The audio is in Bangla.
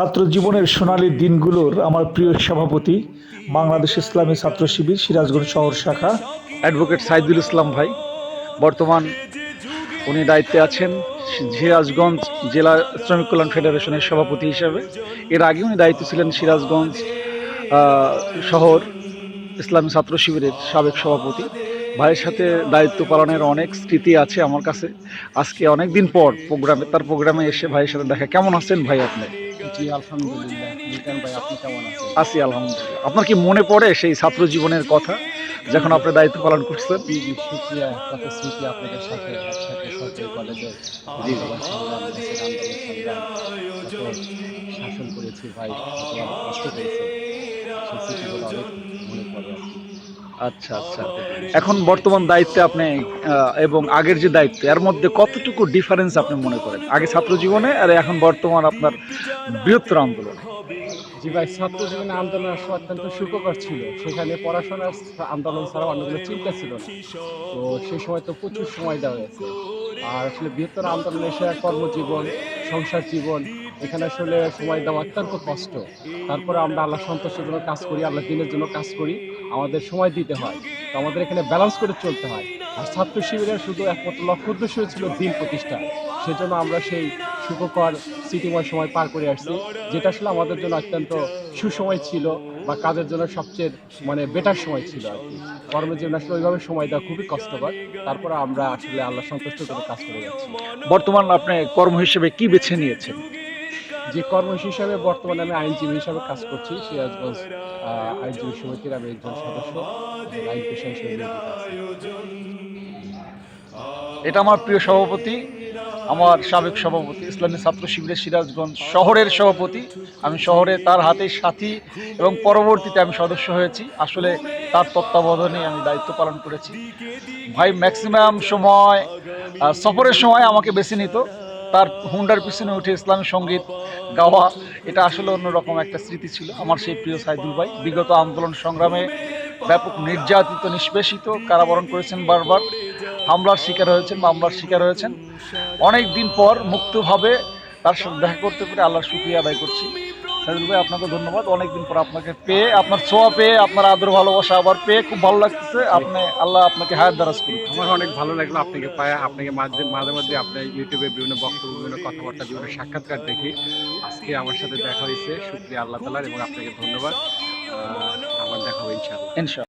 ছাত্র জীবনের সোনালী দিনগুলোর আমার প্রিয় সভাপতি, বাংলাদেশ ইসলামী ছাত্র শিবির, সিরাজগঞ্জ শহর শাখা। অ্যাডভোকেট সাইদুল ইসলাম ভাই, বর্তমান উনি দায়িত্বে আছেন সিরাজগঞ্জ জেলা শ্রমিক কল্যাণ ফেডারেশনের সভাপতি হিসেবে। এর আগে উনি দায়িত্ব ছিলেন সিরাজগঞ্জ শহর ইসলামী ছাত্র শিবিরের সাবেক সভাপতি। ভাইয়ের সাথে দায়িত্ব পালনের অনেক স্মৃতি আছে আমার কাছে। আজকে অনেক দিন পর প্রোগ্রামে, তার প্রোগ্রামে এসে ভাইয়ের সাথে দেখা। কেমন আছেন ভাই আপনি? জি আলহামদুলিল্লাহ। মিল্টন ভাই আপনি কেমন আছেন? আছি আলহামদুলিল্লাহ। আপনার কি মনে পড়ে সেই ছাত্র জীবনের কথা যখন আপনি দায়িত্ব পালন করছেন জি জি শুক্রিয়া কত স্মৃতি আপনাদের সাথে একসাথে সরকারি কলেজে জি। সংগ্রাম, দেশের আন্দোলন সংগ্রাম, কত শাসন করেছি ভাই কত অনেক কষ্ট করেছি সেই স্মৃতিগুলো অনেক মনে পড়ে আচ্ছা আচ্ছা। এখন বর্তমান দায়িত্বে আপনি এবং আগের যে দায়িত্ব এর মধ্যে কতটুকু ডিফারেন্স আপনি মনে করেন? আগে ছাত্র জীবনে আর এখন বর্তমান আপনার বৃহত্তর আন্দোলন। জি ভাই, ছাত্র জীবনে আন্দোলন আসলে অত্যন্ত সুখকর ছিল। সেখানে পড়াশোনার আন্দোলন ছাড়া অন্য কোনো চিন্তা ছিল তো সেই সময় তো প্রচুর সময় দেওয়া হয়েছে। আর আসলে বৃহত্তর আন্দোলনে এসে কর্মজীবন, সংসার জীবন, এখানে আসলে সময় দেওয়া অত্যন্ত কষ্ট। তারপরে আমরা আল্লাহ সন্তোষের জন্য কাজ করি আল্লাহ দিনের জন্য কাজ করি, আমাদের সময় দিতে হয়। তো আমাদের এখানে ব্যালেন্স করে চলতে হয়। আর ছাত্র শিবিরের শুধু একমাত্র লক্ষ্য উদ্দেশ্য ছিল দিন প্রতিষ্ঠা। সেজন্য আমরা সেই সুখকর স্মৃতিময় সময় পার করে আসছি যেটা আসলে আমাদের জন্য অত্যন্ত সুসময় ছিল বা কাজের জন্য সবচেয়ে মানে বেটার সময় ছিল আর কি। কর্মের জন্য আসলে ওইভাবে সময় দেওয়া খুবই কষ্টকর। তারপরে আমরা আসলে আল্লাহ সন্তুষ্ট করে কাজ করে যাচ্ছি। বর্তমান আপনি কর্ম হিসেবে কি বেছে নিয়েছেন? যে কর্ম হিসাবে বর্তমানে আমি আইনজীবী হিসাবে কাজ করছি সিরাজগঞ্জ আইনজীবী সমিতির আমি একজন সদস্য আইন পেশা হিসেবে এটা আমার প্রিয় সভাপতি আমার সাবেক সভাপতি, ইসলামী ছাত্র শিবিরের সিরাজগঞ্জ শহরের সভাপতি। আমি শহরে তার হাতে সাথী এবং পরবর্তীতে আমি সদস্য হয়েছি। আসলে তার তত্ত্বাবধানে আমি দায়িত্ব পালন করেছি। ভাই ম্যাক্সিমাম সময় সফরের সময় আমাকে বেছে নিত। তার হুন্ডার পিছনে উঠে ইসলামী সংগীত গাওয়া, এটা আসলে অন্যরকম একটা স্মৃতি ছিল আমার সেই প্রিয় সাইদুল ভাই। বিগত আন্দোলন সংগ্রামে ব্যাপক নির্যাতিত, নিষ্পেষিত কারাবরণ করেছেন বারবার। হামলার শিকার হয়েছেন মামলার শিকার হয়েছেন। অনেক দিন পর মুক্তভাবে তার সাথে দেখা করতে পেরে আল্লাহর শুক্রিয়া আদায় করছি। সাইদুল ভাই আপনাকে ধন্যবাদ। অনেকদিন পর আপনাকে পেয়ে আপনার ছোঁয়া পেয়ে আপনার আদর ভালোবাসা আবার পেয়ে খুব ভালো লাগতেছে। আপনি আল্লাহ আপনাকে হায়াত দারাজ করুন আমার অনেক ভালো লাগল আপনাকে পায় আপনাকে মাঝে মাঝে মাঝে আপনার ইউটিউবে বিভিন্ন বক্তব্য বিভিন্ন কথাবার্তা বিভিন্ন সাক্ষাৎকার দেখি। আজকে আমার সাথে দেখা হয়েছে। শুক্রিয়া আল্লাহ তালার এবং আপনাকে ধন্যবাদ। আবার দেখা হবে ইনশাআল্লাহ। ইনশাআল্লাহ।